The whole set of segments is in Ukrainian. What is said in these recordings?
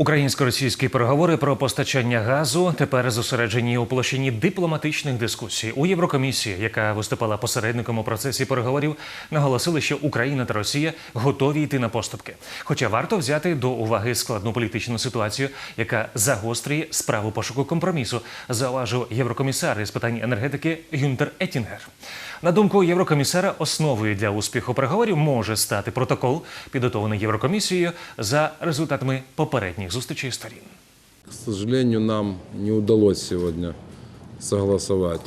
Українсько-російські переговори про постачання газу тепер зосереджені у площині дипломатичних дискусій. У Єврокомісії, яка виступала посередником у процесі переговорів, наголосили, що Україна та Росія готові йти на поступки. Хоча варто взяти до уваги складну політичну ситуацію, яка загострює справу пошуку компромісу, зауважив єврокомісар із питань енергетики Гюнтер Етінгер. На думку єврокомісара, основою для успіху переговорів може стати протокол, підготовлений Єврокомісією за результатами попередніх зустрічей сторін. К сожалению, нам не удалось сегодня согласовать.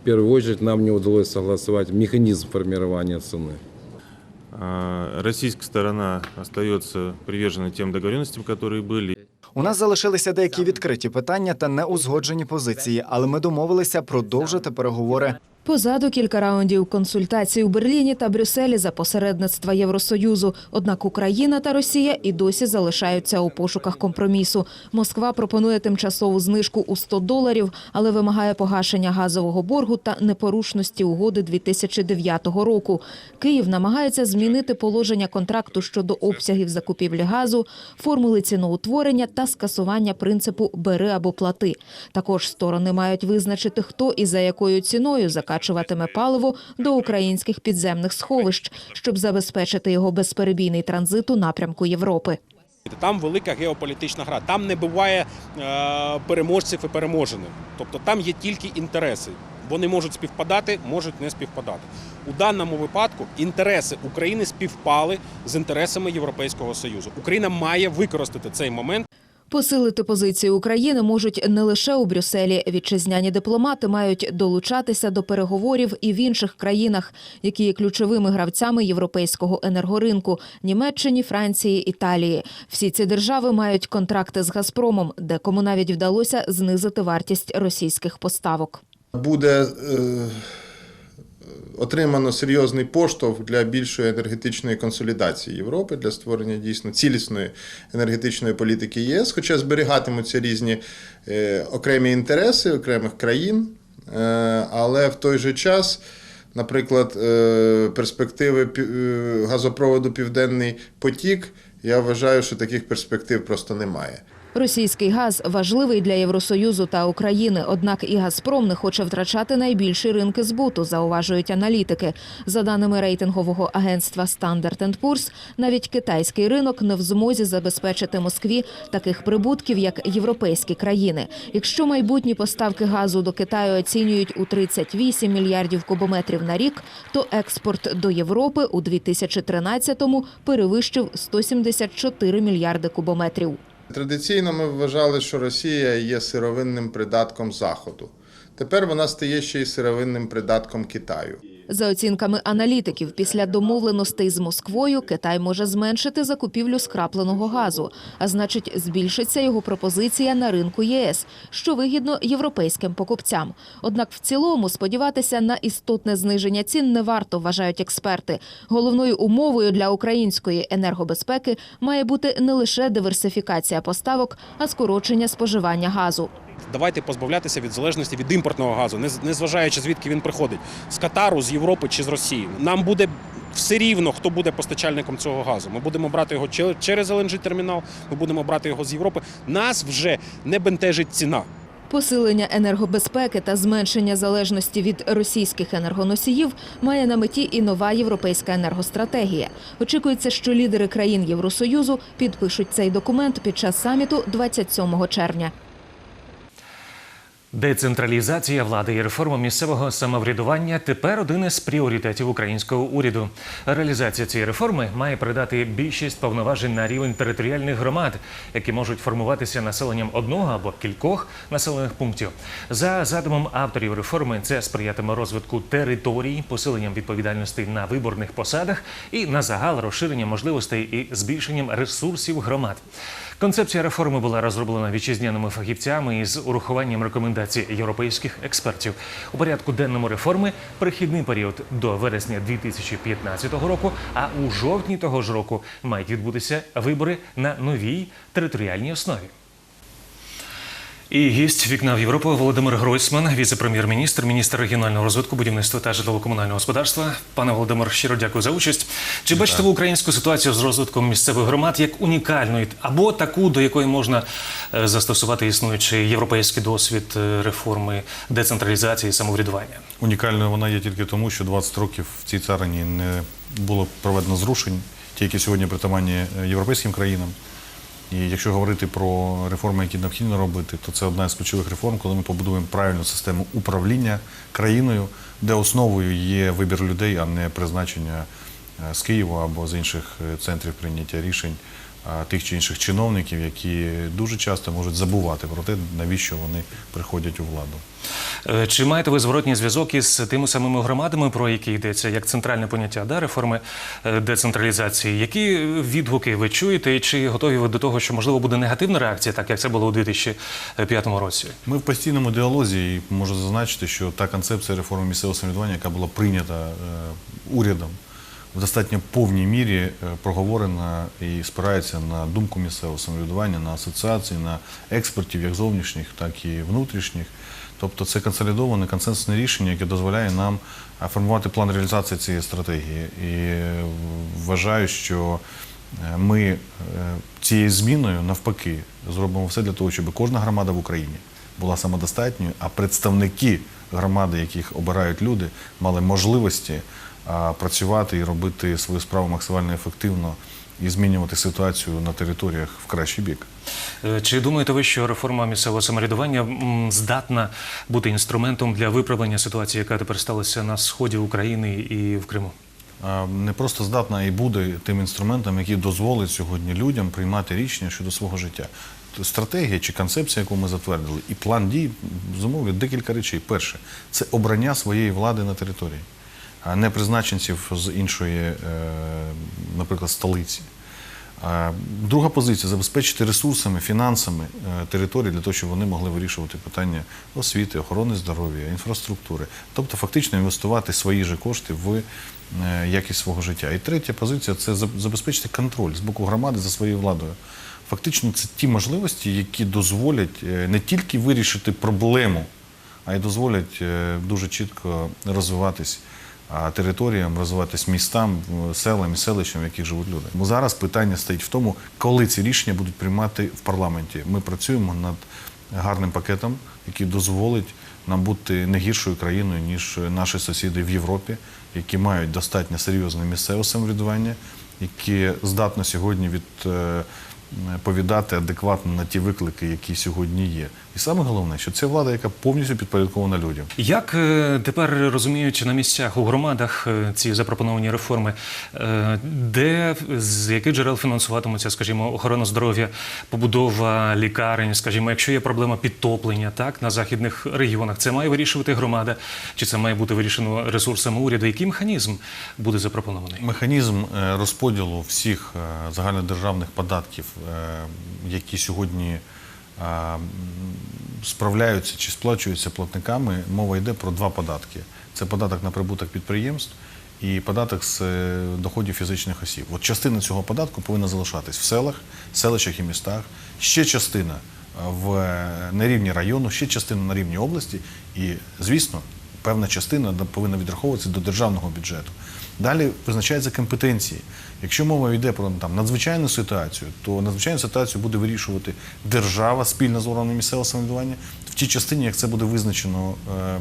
В первую очередь нам не удалось согласовать механизм формирования цены. А, Российская сторона остается привержена тем договоренностям, которые были. У нас залишилися деякі відкриті питання та неузгоджені позиції, але ми домовилися продовжити переговори. Позаду кілька раундів консультацій у Берліні та Брюсселі за посередництва Євросоюзу. Однак Україна та Росія і досі залишаються у пошуках компромісу. Москва пропонує тимчасову знижку у 100 доларів, але вимагає погашення газового боргу та непорушності угоди 2009 року. Київ намагається змінити положення контракту щодо обсягів закупівлі газу, формули ціноутворення та скасування принципу бери або плати. Також сторони мають визначити, хто і за якою ціною закачуватиме паливо до українських підземних сховищ, щоб забезпечити його безперебійний транзит у напрямку Європи. Там велика геополітична гра. Там не буває е, переможців і переможених. Тобто там є тільки інтереси. Вони можуть співпадати, можуть не співпадати. У даному випадку інтереси України співпали з інтересами Європейського Союзу. Україна має використати цей момент Посилити позицію України можуть не лише у Брюсселі. Вітчизняні дипломати мають долучатися до переговорів і в інших країнах, які є ключовими гравцями європейського енергоринку Німеччині, Франції, Італії. Всі ці держави мають контракти з Газпромом, де кому навіть вдалося знизити вартість російських поставок. буде е, отримано серйозний поштовх для більшої енергетичної консолідації Європи, для створення дійсно цілісної енергетичної політики єС, хоча зберігатимуться різні е, окремі інтереси окремих країн, е, але в той же час. Наприклад, е, перспективи газопроводу Південний потік. Я вважаю, що таких перспектив просто немає. Російський газ важливий для Євросоюзу та України. Однак і Газпром не хоче втрачати найбільші ринки збуту, зауважують аналітики. За даними рейтингового агентства Standard Poor's, навіть китайський ринок не в змозі забезпечити Москві таких прибутків, як європейські країни. Якщо майбутні поставки газу до Китаю оцінюють у 38 мільярдів кубометрів на рік, то експорт до Європи у 2013-му перевищив 174 мільярди кубометрів. Традиційно ми вважали, що Росія є сировинним придатком Заходу. Тепер вона стає ще й сировинним придатком Китаю. За оцінками аналітиків, після домовленостей з Москвою Китай може зменшити закупівлю скрапленого газу, а значить, збільшиться його пропозиція на ринку ЄС, що вигідно європейським покупцям. Однак, в цілому сподіватися на істотне зниження цін не варто, вважають експерти. Головною умовою для української енергобезпеки має бути не лише диверсифікація поставок, а скорочення споживання газу. Давайте позбавлятися від залежності від імпортного газу, не з- не зважаючи звідки він приходить з Катару, з Європи чи з Росії. Нам буде все рівно, хто буде постачальником цього газу. Ми будемо брати його че- через LNG термінал. Ми будемо брати його з Європи. Нас вже не бентежить ціна. Посилення енергобезпеки та зменшення залежності від російських енергоносіїв має на меті і нова європейська енергостратегія. Очікується, що лідери країн Євросоюзу підпишуть цей документ під час саміту 27 червня. Децентралізація влади і реформа місцевого самоврядування тепер один із пріоритетів українського уряду. Реалізація цієї реформи має передати більшість повноважень на рівень територіальних громад, які можуть формуватися населенням одного або кількох населених пунктів. За задумом авторів реформи, це сприятиме розвитку територій, посиленням відповідальності на виборних посадах і на загал розширення можливостей і збільшенням ресурсів громад. Концепція реформи була розроблена вітчизняними фахівцями із урахуванням рекомендацій європейських експертів. У порядку денному реформи перехідний період до вересня 2015 року, а у жовтні того ж року мають відбутися вибори на новій територіальній основі. І гість вікна в Європу Володимир Гройсман, віце-прем'єр-міністр, міністр регіонального розвитку, будівництва та житлово-комунального господарства. Пане Володимир, щиро дякую за участь. Чи бачите ви українську ситуацію з розвитком місцевих громад як унікальну або таку, до якої можна е, застосувати існуючий європейський досвід е, реформи децентралізації і самоврядування? Унікальною вона є тільки тому, що 20 років в цій царині не було проведено зрушень, ті, які сьогодні притаманні е, європейським країнам. І якщо говорити про реформи, які необхідно робити, то це одна з ключових реформ, коли ми побудуємо правильну систему управління країною, де основою є вибір людей, а не призначення е, з Києва або з інших е, центрів прийняття рішень тих чи інших чиновників, які дуже часто можуть забувати про те, навіщо вони приходять у владу. Е, Чи маєте ви зворотній зв'язок із тими самими громадами, про які йдеться, як центральне поняття да, реформи е, децентралізації? Які відгуки ви чуєте, і чи готові ви до того, що можливо буде негативна реакція, так як це було у 2005 році? Ми в постійному діалозі і можу зазначити, що та концепція реформи місцевого самоврядування, яка була прийнята е, урядом, в достатньо повній мірі е, проговорена і спирається на думку місцевого самоврядування, на асоціації, на експертів, як зовнішніх, так і внутрішніх. Тобто це консолідоване консенсусне рішення, яке дозволяє нам формувати план реалізації цієї стратегії. І е, вважаю, що е, ми цією зміною навпаки зробимо все для того, щоб кожна громада в Україні була самодостатньою, а представники громади, яких обирають люди, мали можливості працювати і робити свою справу максимально ефективно і змінювати ситуацію на територіях в кращий бік. Е, Чи думаєте ви, що реформа місцевого самоврядування здатна бути інструментом для виправлення ситуації, яка тепер сталася на сході України і в Криму? не просто здатна а і буде тим інструментом, який дозволить сьогодні людям приймати рішення щодо свого життя. Стратегія чи концепція, яку ми затвердили, і план дій зумовлює декілька речей. Перше, це обрання своєї влади на території, а не призначенців з іншої, е, наприклад, столиці. Друга позиція забезпечити ресурсами, фінансами е, території для того, щоб вони могли вирішувати питання освіти, охорони здоров'я, інфраструктури, тобто фактично інвестувати свої же кошти в е, якість свого життя. І третя позиція це забезпечити контроль з боку громади за своєю владою. Фактично, це ті можливості, які дозволять не тільки вирішити проблему, а й дозволять дуже чітко розвиватись територіям, розвиватись містам, селам і селищам, в яких живуть люди. Зараз питання стоїть в тому, коли ці рішення будуть приймати в парламенті. Ми працюємо над гарним пакетом, який дозволить нам бути не гіршою країною, ніж наші сусіди в Європі, які мають достатньо серйозне місцеве самоврядування, яке здатно сьогодні від. Е, Повідати адекватно на ті виклики, які сьогодні є, і саме головне, що це влада, яка повністю підпорядкована людям. Як е, тепер розуміють на місцях у громадах е, ці запропоновані реформи, де з яких джерел фінансуватимуться, скажімо, охорона здоров'я, побудова лікарень, скажімо, якщо є проблема підтоплення, так на західних регіонах, це має вирішувати громада, чи це має бути вирішено ресурсами уряду? Який механізм буде запропонований? Механізм розподілу всіх загальнодержавних податків, які сьогодні е, справляються чи сплачуються платниками, мова йде про два податки: це податок на прибуток підприємств і податок з е, доходів фізичних осіб. От частина цього податку повинна залишатись в селах, селищах і містах. Ще частина е, в е, на рівні району, ще частина на рівні області, і звісно, певна частина повинна відраховуватися до державного бюджету. Далі визначаються компетенції. Якщо мова йде про там надзвичайну ситуацію, то надзвичайну ситуацію буде вирішувати держава спільно з органами місцевого самоврядування в тій частині, як це буде визначено е,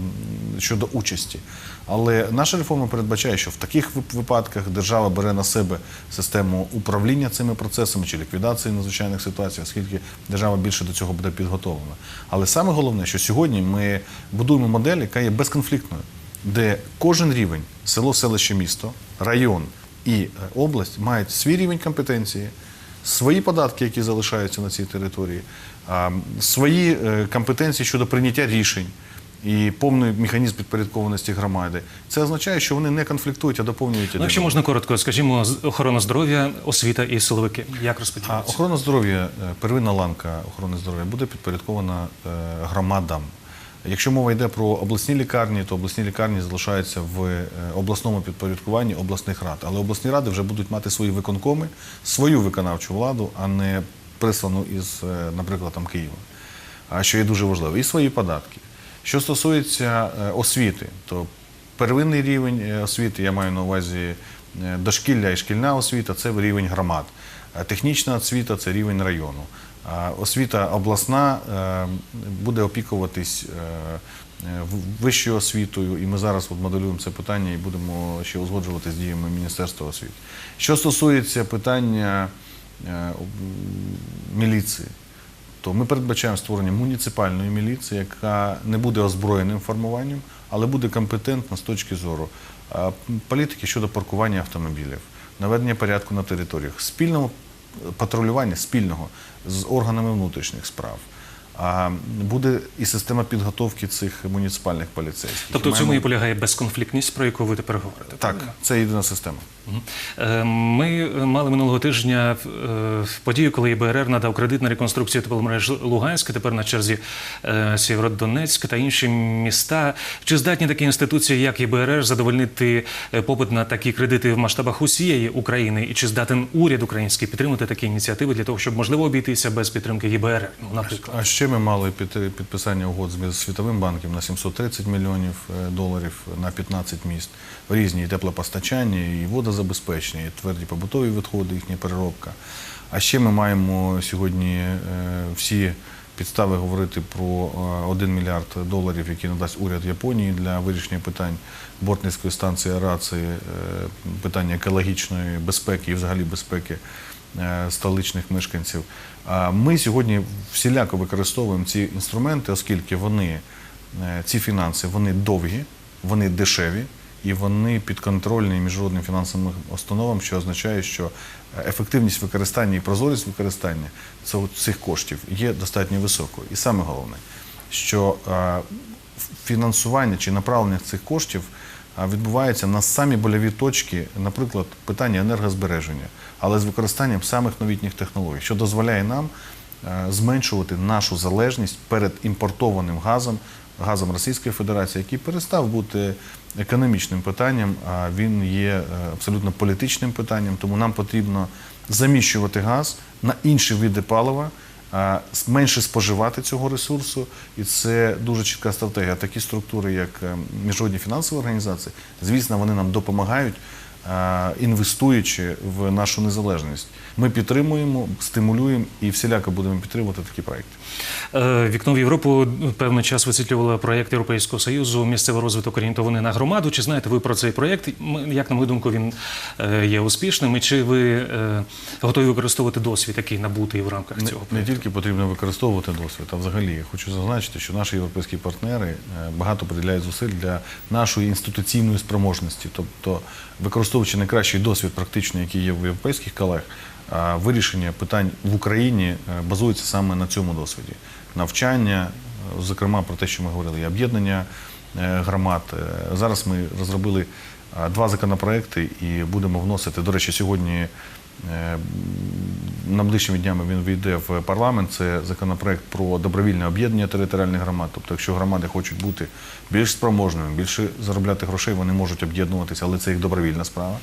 щодо участі. Але наша реформа передбачає, що в таких випадках держава бере на себе систему управління цими процесами чи ліквідації надзвичайних ситуацій, оскільки держава більше до цього буде підготовлена. Але саме головне, що сьогодні ми будуємо модель, яка є безконфліктною де кожен рівень село, селище, місто, район і е, область мають свій рівень компетенції, свої податки, які залишаються на цій території, свої е, компетенції щодо прийняття рішень і повний механізм підпорядкованості громади. Це означає, що вони не конфліктують, а доповнюють. Ну, якщо можна коротко, скажімо, охорона здоров'я, освіта і силовики. Як А охорона здоров'я, е, первинна ланка охорони здоров'я буде підпорядкована громадам. Якщо мова йде про обласні лікарні, то обласні лікарні залишаються в е, обласному підпорядкуванні обласних рад. Але обласні ради вже будуть мати свої виконкоми, свою виконавчу владу, а не прислану із, е, наприклад, там Києва. що є дуже важливо, і свої податки. Що стосується е, освіти, то первинний рівень освіти, я маю на увазі дошкілля і шкільна освіта це рівень громад. Технічна освіта це рівень району. Освіта обласна е, буде опікуватись е, вищою освітою, і ми зараз моделюємо це питання і будемо ще узгоджувати з діями Міністерства освіти. Що стосується питання е, міліції, то ми передбачаємо створення муніципальної міліції, яка не буде озброєним формуванням, але буде компетентна з точки зору політики щодо паркування автомобілів, наведення порядку на територіях, спільного патрулювання спільного з органами внутрішніх справ. А буде і система підготовки цих муніципальних поліцейських. Тобто в цьому і полягає безконфліктність, про яку ви тепер говорите. так, це єдина система. Е, Ми мали минулого тижня е, подію, коли ІБРР надав кредит на реконструкцію тепломереж Луганська, тепер на черзі е, та інші міста. Чи здатні такі інституції, як ІБРР, задовольнити попит на такі кредити в масштабах усієї України? І чи здатен уряд український підтримати такі ініціативи для того, щоб можливо обійтися без підтримки ІБРР? Ну, наприклад. А ще ми мали підписання угод з Світовим банком на 730 мільйонів е, доларів на 15 міст. Різні і теплопостачання, і водозабезпечення, і тверді побутові відходи, їхня переробка. А ще ми маємо сьогодні е, всі підстави говорити про е, 1 мільярд доларів, які надасть уряд Японії для вирішення питань бортницької станції Арації, е, питання екологічної безпеки і взагалі безпеки е, столичних мешканців. Ми сьогодні всіляко використовуємо ці інструменти, оскільки вони, е, ці фінанси, вони довгі, вони дешеві і вони підконтрольні міжнародним фінансовим установам, що означає, що е, ефективність використання і прозорість використання цих коштів є достатньо високою. І саме головне, що е, фінансування чи направлення цих коштів відбувається на самі больові точки, наприклад, питання енергозбереження, але з використанням самих новітніх технологій, що дозволяє нам е, зменшувати нашу залежність перед імпортованим газом, газом Російської Федерації, який перестав бути економічним питанням, а він є е, абсолютно політичним питанням. Тому нам потрібно заміщувати газ на інші види палива менше споживати цього ресурсу, і це дуже чітка стратегія. Такі структури, як е, міжнародні фінансові організації, звісно, вони нам допомагають, інвестуючи в нашу незалежність. Ми підтримуємо, стимулюємо і всіляко будемо підтримувати такі проекти. Е, Вікно в Європу певний час висвітлювало проєкт Європейського Союзу місцевий розвиток орієнтований на громаду. Чи знаєте ви про цей проєкт? Як на мою думку, він е, є успішним? І чи ви е, готові використовувати досвід, який набутий в рамках Не, цього не проєкту? тільки потрібно використовувати досвід, а взагалі я хочу зазначити, що наші європейські партнери е, багато приділяють зусиль для нашої інституційної спроможності, тобто використовуючи найкращий досвід, практичний, який є в європейських колег, вирішення питань в Україні е, базується саме на цьому досвіді. Навчання, е, зокрема про те, що ми говорили, і об'єднання е, громад. Зараз ми розробили два законопроекти і будемо вносити. До речі, сьогодні Найближчими днями він війде в парламент. Це законопроект про добровільне об'єднання територіальних громад. Тобто, якщо громади хочуть бути більш спроможними, більше заробляти грошей, вони можуть об'єднуватися, але це їх добровільна справа.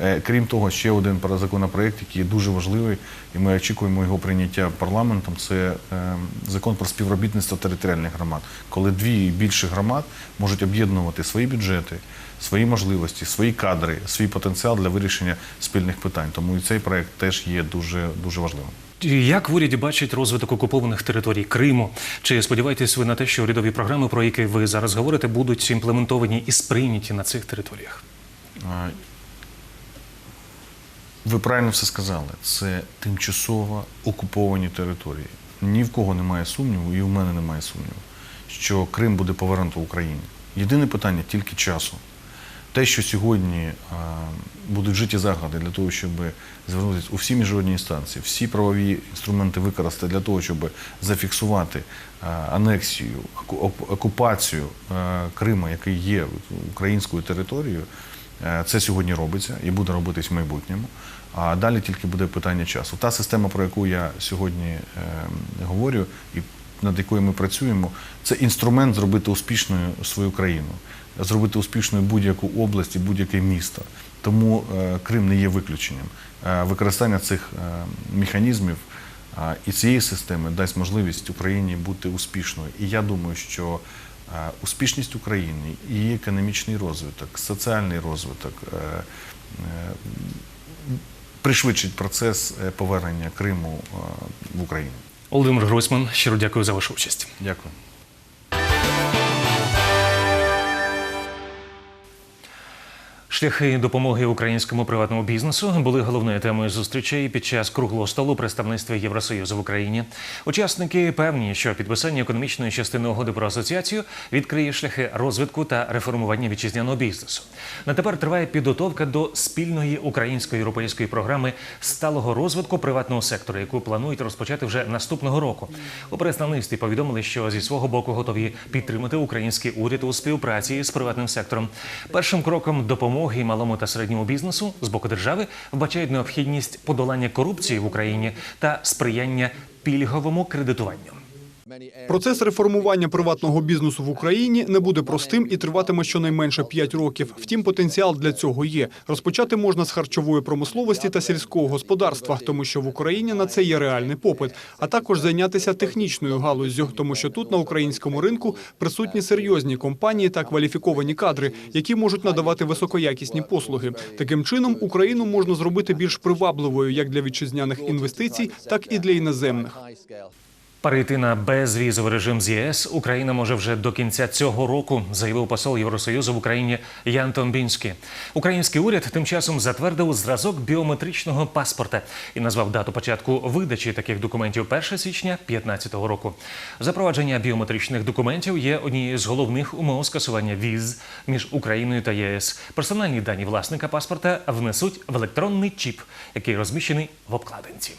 Е, Крім того, ще один законопроект, який дуже важливий, і ми очікуємо його прийняття парламентом. Це е, закон про співробітництво територіальних громад, коли дві і громад можуть об'єднувати свої бюджети, свої можливості, свої кадри, свій потенціал для вирішення спільних питань. Тому і цей проект теж є дуже дуже важливим. Як в уряді бачать розвиток окупованих територій Криму? Чи сподіваєтесь ви на те, що урядові програми, про які ви зараз говорите, будуть імплементовані і сприйняті на цих територіях? Ви правильно все сказали. Це тимчасово окуповані території. Ні в кого немає сумніву, і в мене немає сумніву, що Крим буде повернуто Україні. Єдине питання тільки часу. Те, що сьогодні будуть вжиті заходи для того, щоб звернутися у всі міжнародні інстанції, всі правові інструменти використати для того, щоб зафіксувати анексію, оку- оку- окупацію а, Криму, який є українською територією, е, це сьогодні робиться і буде робитись в майбутньому. А далі тільки буде питання часу. Та система, про яку я сьогодні е, говорю, і над якою ми працюємо, це інструмент зробити успішною свою країну, зробити успішною будь-яку область і будь-яке місто. Тому е, Крим не є виключенням. Е, Використання цих е, механізмів І цієї системи дасть можливість Україні бути успішною. І я думаю, що успішність України, її економічний розвиток, соціальний розвиток пришвидшить процес повернення Криму в Україну. Володимир Гройсман, щиро дякую за вашу участь. Дякую. Шляхи допомоги українському приватному бізнесу були головною темою зустрічей під час круглого столу представництва Євросоюзу в Україні. Учасники певні, що підписання економічної частини угоди про асоціацію відкриє шляхи розвитку та реформування вітчизняного бізнесу. На тепер триває підготовка до спільної українсько-європейської програми сталого розвитку приватного сектору, яку планують розпочати вже наступного року. У представництві повідомили, що зі свого боку готові підтримати український уряд у співпраці з приватним сектором. Першим кроком допомоги малому та середньому бізнесу з боку держави вбачають необхідність подолання корупції в Україні та сприяння пільговому кредитуванню. Процес реформування приватного бізнесу в Україні не буде простим і триватиме щонайменше 5 років. Втім, потенціал для цього є. Розпочати можна з харчової промисловості та сільського господарства, тому що в Україні на це є реальний попит, а також зайнятися технічною галуззю, тому що тут на українському ринку присутні серйозні компанії та кваліфіковані кадри, які можуть надавати високоякісні послуги. Таким чином Україну можна зробити більш привабливою як для вітчизняних інвестицій, так і для іноземних. Перейти на безвізовий режим з ЄС Україна може вже до кінця цього року, заявив посол Євросоюзу в Україні Ян Томбінський. Український уряд тим часом затвердив зразок біометричного паспорта і назвав дату початку видачі таких документів 1 січня 2015 року. Запровадження біометричних документів є однією з головних умов скасування віз між Україною та ЄС. Персональні дані власника паспорта внесуть в електронний чіп, який розміщений в обкладинці.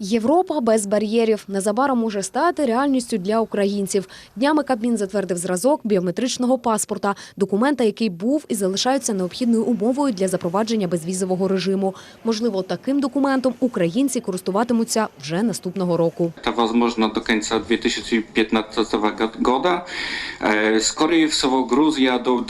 Європа без бар'єрів незабаром може стати реальністю для українців. Днями Кабмін затвердив зразок біометричного паспорта, документа, який був і залишається необхідною умовою для запровадження безвізового режиму. Можливо, таким документом українці користуватимуться вже наступного року. Это возможно до конца 2015 года. Э, Скорее всего, Грузия до-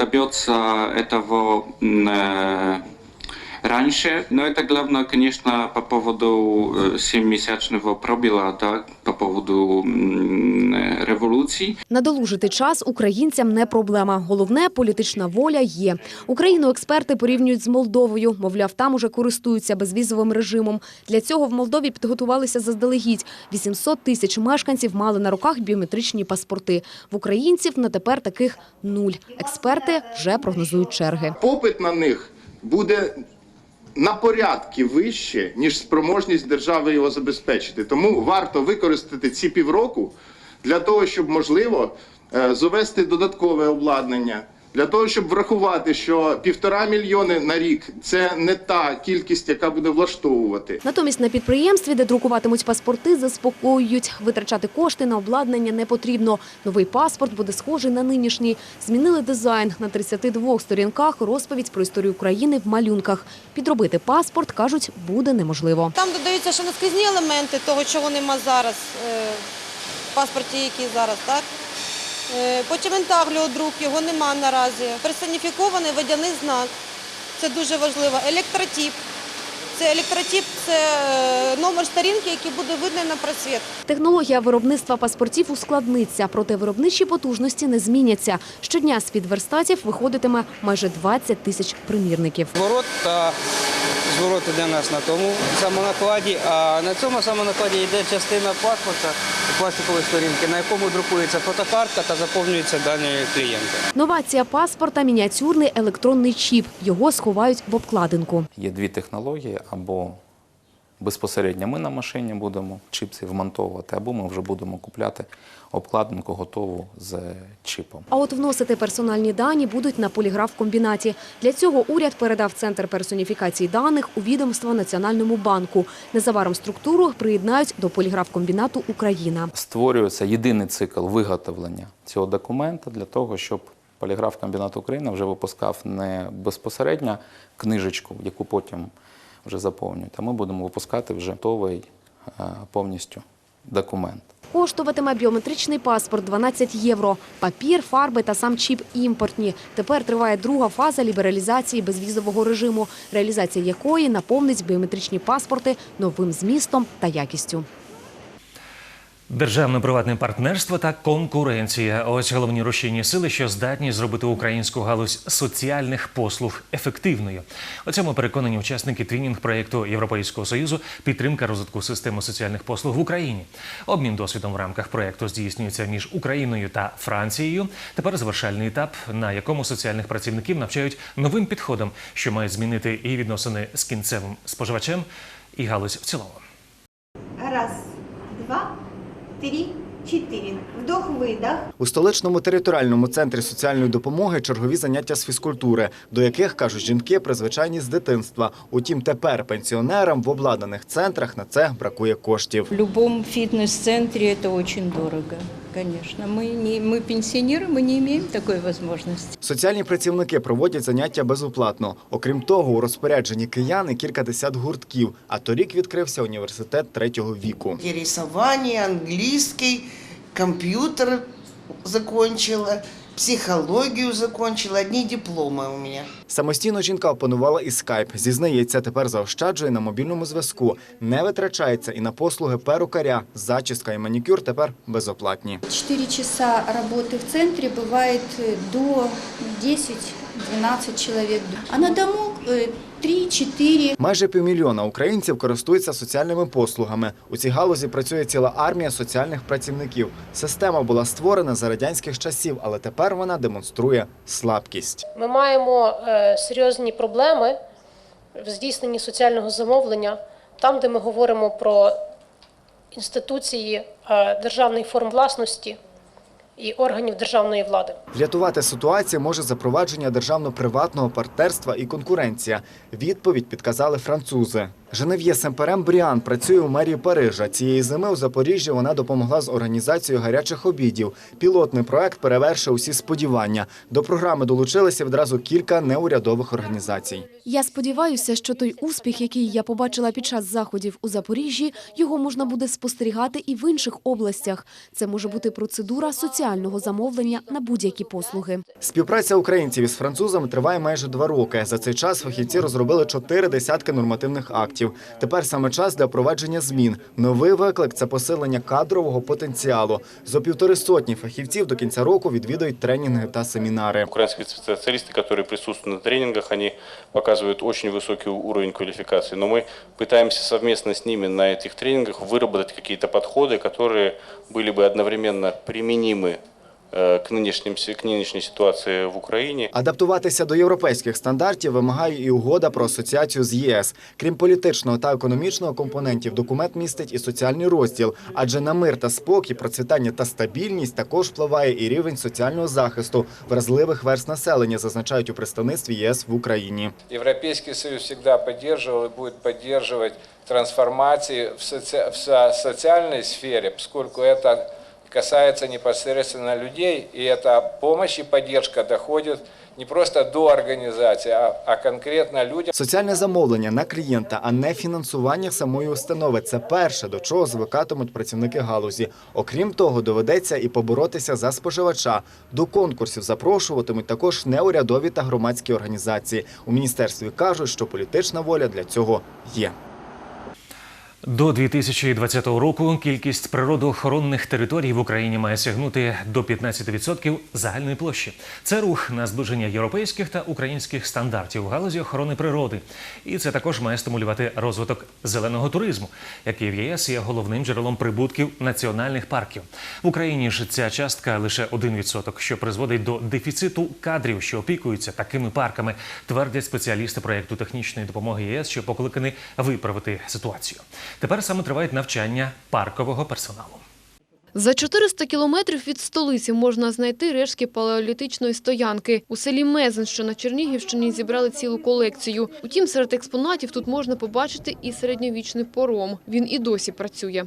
раньше, но это главное, конечно, по поводу э, семимесячного пробела, да, по поводу м, э, революции. Надолужити час українцям не проблема. Головне політична воля є. Україну експерти порівнюють з Молдовою. Мовляв, там уже користуються безвізовим режимом. Для цього в Молдові підготувалися заздалегідь. 800 тисяч мешканців мали на руках біометричні паспорти. В українців на тепер таких нуль. Експерти вже прогнозують черги. Попит на них буде на порядки вище, ніж спроможність держави його забезпечити. Тому варто використати ці півроку для того, щоб можливо е, завести додаткове обладнання. Для того щоб врахувати, що півтора мільйони на рік це не та кількість, яка буде влаштовувати. Натомість на підприємстві, де друкуватимуть паспорти, заспокоюють. Витрачати кошти на обладнання не потрібно. Новий паспорт буде схожий на нинішній. Змінили дизайн. На 32 сторінках розповідь про історію України в малюнках. Підробити паспорт, кажуть, буде неможливо. Там додаються ще наскрізні елементи того, чого нема зараз е, в паспорті, який зараз, так? Е, Потім інтагліодрук, його нема наразі. Персоніфікований водяний знак. Це дуже важливо. Електротіп. Це електротіп, це е, номер сторінки, який буде видно на просвіт. Технологія виробництва паспортів ускладниться, проте виробничі потужності не зміняться. Щодня з-під верстатів виходитиме майже 20 тисяч примірників. Зворот та зворот у нас на тому самонакладі, а на цьому самонакладі йде частина паспорта пластикової сторінки, на якому друкується фотокартка та заповнюються дані клієнта. Новація паспорта – мініатюрний електронний чіп. Його сховають в обкладинку. Є дві технології: або безпосередньо ми на машині будемо чипси вмонтовувати, або ми вже будемо купляти обкладинку готову з чипом. А от вносити персональні дані будуть на поліграф-комбінаті. Для цього уряд передав Центр персоніфікації даних у відомство Національному банку. Незабаром структуру приєднають до поліграф-комбінату Україна. Створюється єдиний цикл виготовлення цього документа для того, щоб поліграф комбінат України вже випускав не безпосередньо книжечку, яку потім вже заповнюють, а ми будемо випускати вже готовий е, повністю документ. Коштуватиме біометричний паспорт 12 євро. Папір, фарби та сам чіп імпортні. Тепер триває друга фаза лібералізації безвізового режиму, реалізація якої наповнить біометричні паспорти новим змістом та якістю. Державно-приватне партнерство та конкуренція ось головні рушійні сили, що здатні зробити українську галузь соціальних послуг ефективною. У цьому переконані учасники твінінг проєкту Європейського союзу підтримка розвитку системи соціальних послуг в Україні. Обмін досвідом в рамках проєкту здійснюється між Україною та Францією. Тепер завершальний етап, на якому соціальних працівників навчають новим підходам, що мають змінити і відносини з кінцевим споживачем, і галузь в цілому. Раз, два, три, четыре. Вдох-выдох. У столичному територіальному центрі соціальної допомоги чергові заняття з фізкультури, до яких кажуть жінки призвичайні з дитинства. Утім, тепер пенсіонерам в обладнаних центрах на це бракує коштів. В любом фитнес-центре это очень дорого, конечно. Мы, не, мы пенсионеры, мы не имеем такой возможности. Соціальні працівники проводять заняття безоплатно. Окрім того, у розпорядженні кияни кілька десят гуртків. А торік відкрився університет третього віку. рисование, английский, компьютер закончила, психологию закончила, одни дипломы у меня. Самостійно жінка опанувала і скайп. Зізнається, тепер заощаджує на мобільному зв'язку. Не витрачається і на послуги перукаря. Зачіска і манікюр тепер безоплатні. Четыре часа работы в центре бывает э, до 10-12 человек. А на дому э, 3-4. Майже півмільйона українців користуються соціальними послугами. У цій галузі працює ціла армія соціальних працівників. Система була створена за радянських часів, але тепер вона демонструє слабкість. Ми маємо е, серйозні проблеми в здійсненні соціального замовлення, там, де ми говоримо про інституції е, державної форм власності і органів державної влади. Врятувати ситуацію може запровадження державно-приватного партнерства і конкуренція. Відповідь підказали французи. Женев'є Семперем Бріан працює у мерії Парижа. Цієї зими у Запоріжжі вона допомогла з організацією гарячих обідів. Пілотний проект перевершив усі сподівання. До програми долучилися відразу кілька неурядових організацій. Я сподіваюся, що той успіх, який я побачила під час заходів у Запоріжжі, його можна буде спостерігати і в інших областях. Це може бути процедура соціального замовлення на будь-які послуги. Співпраця українців із французами триває майже два роки. За цей час фахівці розробили чотири десятки нормативних актів Тепер саме час для впровадження змін. Новий виклик це посилення кадрового потенціалу. Зо півтори сотні фахівців до кінця року відвідують тренінги та семінари. Украинские специалисты, которые присутствуют на тренингах, они показывают очень высокий уровень квалификации. Но мы пытаемся совместно с ними на этих тренингах выработать какие-то подходы, которые были бы одновременно применимы э, к, нынешним, си- к нынешней ситуации в Украине. Адаптуватися до європейських стандартів вимагає і угода про асоціацію з ЄС. Крім політичного та економічного компонентів, документ містить і соціальний розділ, адже на мир та спокій, процвітання та стабільність також впливає і рівень соціального захисту вразливих верст населення, зазначають у представництві єС в Україні. Европейский Союз всегда поддерживал и будет поддерживать трансформации в, соци- в со- социальной сфере, поскольку это касается непосредственно людей, и эта помощь и поддержка доходит не просто до организации, а, а конкретно людям. Соціальне замовлення на клієнта, а не фінансування самої установи це перше, до чого звикатимуть працівники галузі. Окрім того, доведеться і поборотися за споживача. До конкурсів запрошуватимуть також неурядові та громадські організації. У міністерстві кажуть, що політична воля для цього є. До 2020 року кількість природоохоронних територій в Україні має сягнути до 15% загальної площі. Це рух на зближення європейських та українських стандартів в галузі охорони природи. І це також має стимулювати розвиток зеленого туризму, який в ЄС є головним джерелом прибутків національних парків. В Україні ж ця частка лише 1%, що призводить до дефіциту кадрів, що опікуються такими парками, твердять спеціалісти проєкту технічної допомоги ЄС, що покликані виправити ситуацію. Тепер саме тривають навчання паркового персоналу. За 400 кілометрів від столиці можна знайти рештки палеолітичної стоянки. У селі Мезен, що на Чернігівщині, зібрали цілу колекцію. Утім, серед експонатів тут можна побачити і середньовічний пором. Він і досі працює.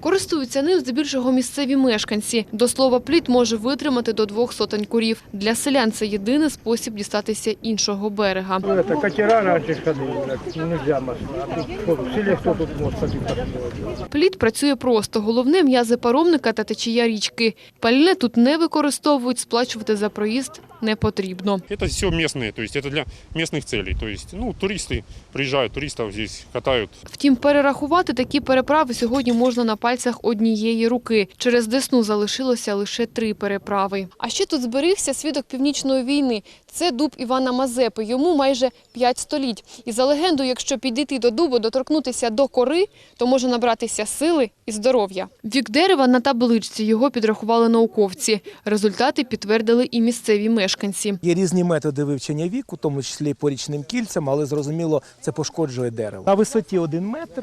Користуються ним здебільшого місцеві мешканці. До слова, плід може витримати до двох сотень курів. Для селян це єдиний спосіб дістатися іншого берега. Ну, это катера раньше ходили, так нельзя машина. А тут что, в селе кто тут может ходить Плід працює просто. Головне – м'язи паромника та течія річки. Пальне тут не використовують, сплачувати за проїзд не потрібно. Это все местные, то есть это для местных целей. То есть, ну, туристы приезжают, туристов здесь катают. Втім, перерахувати такі переправи сьогодні можна на пальцях однієї руки. Через Десну залишилося лише три переправи. А ще тут зберігся свідок північної війни. Це дуб Івана Мазепи. Йому майже п'ять століть. І за легендою, якщо підійти до дубу, доторкнутися до кори, то може набратися сили і здоров'я. Вік дерева на табличці його підрахували науковці. Результати підтвердили і місцеві мешканці. Є різні методи вивчення віку, в тому числі по річним кільцям, але зрозуміло, це пошкоджує дерево. На висоті один метр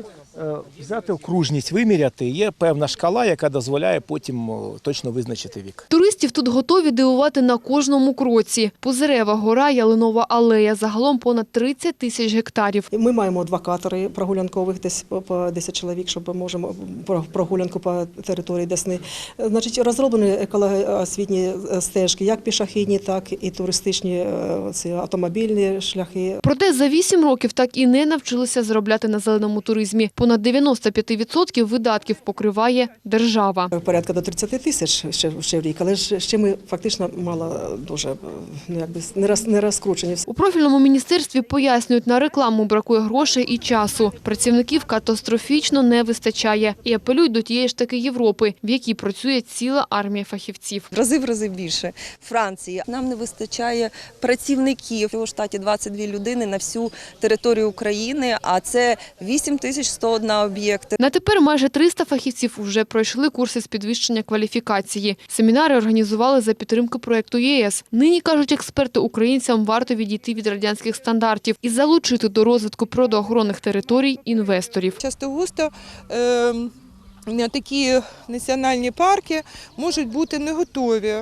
взяти окружність, виміряти. Є певна шкала, яка дозволяє потім точно визначити вік. Туристів тут готові дивувати на кожному кроці. Позерева гора, ялинова алея, загалом понад 30 тисяч гектарів. Ми маємо два катери прогулянкових, десь по- по 10 чоловік, щоб можемо про- прогулянку по території Десни. Значить, розроблені екологоосвітні е, стежки, як пішохідні, так і туристичні е, ці автомобільні шляхи. Проте за 8 років так і не навчилися заробляти на зеленому туризмі. Понад 95% видатків покриває держава. Порядка до 30 тисяч ще, ще в рік, але ж ще ми фактично мало дуже ну, якби не, роз, не розкручені. У профільному міністерстві пояснюють, на рекламу бракує грошей і часу. Працівників катастрофічно не вистачає і апелюють до тієї ж таки Європи, в якій працює ціла армія фахівців. В рази в рази більше. Франції нам не вистачає працівників. У штаті 22 людини на всю територію України, а це 8101 об'єкти. На тепер майже 300 фахівців вже пройшли курси з підвищення кваліфікації. Семінари організували за підтримки проекту єС. Нині кажуть експерти, українцям варто відійти від радянських стандартів і залучити до розвитку природоохоронних територій інвесторів. Часто густо е, такі національні парки можуть бути не готові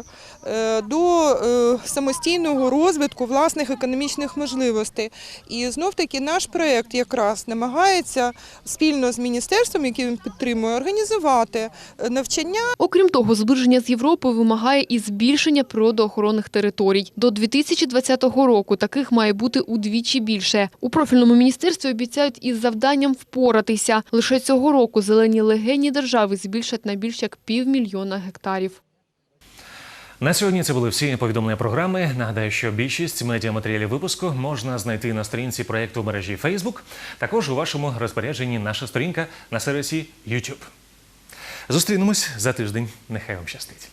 е, до е, самостійного розвитку власних економічних можливостей. І знов таки наш проєкт якраз намагається спільно з міністерством, яке він підтримує, організувати е, навчання Окрім того, зближення з Європою вимагає і збільшення природоохоронних територій. До 2020 року таких має бути удвічі більше. У профільному міністерстві обіцяють із завданням впоратися. Лише цього року зелені легені держави збільшать на більш як півмільйона гектарів. На сьогодні це були всі повідомлення програми. Нагадаю, що більшість медіаматеріалів випуску можна знайти на сторінці проєкту в мережі Facebook. Також у вашому розпорядженні наша сторінка на сервісі YouTube. Зустрінемось за тиждень. Нехай вам щастить.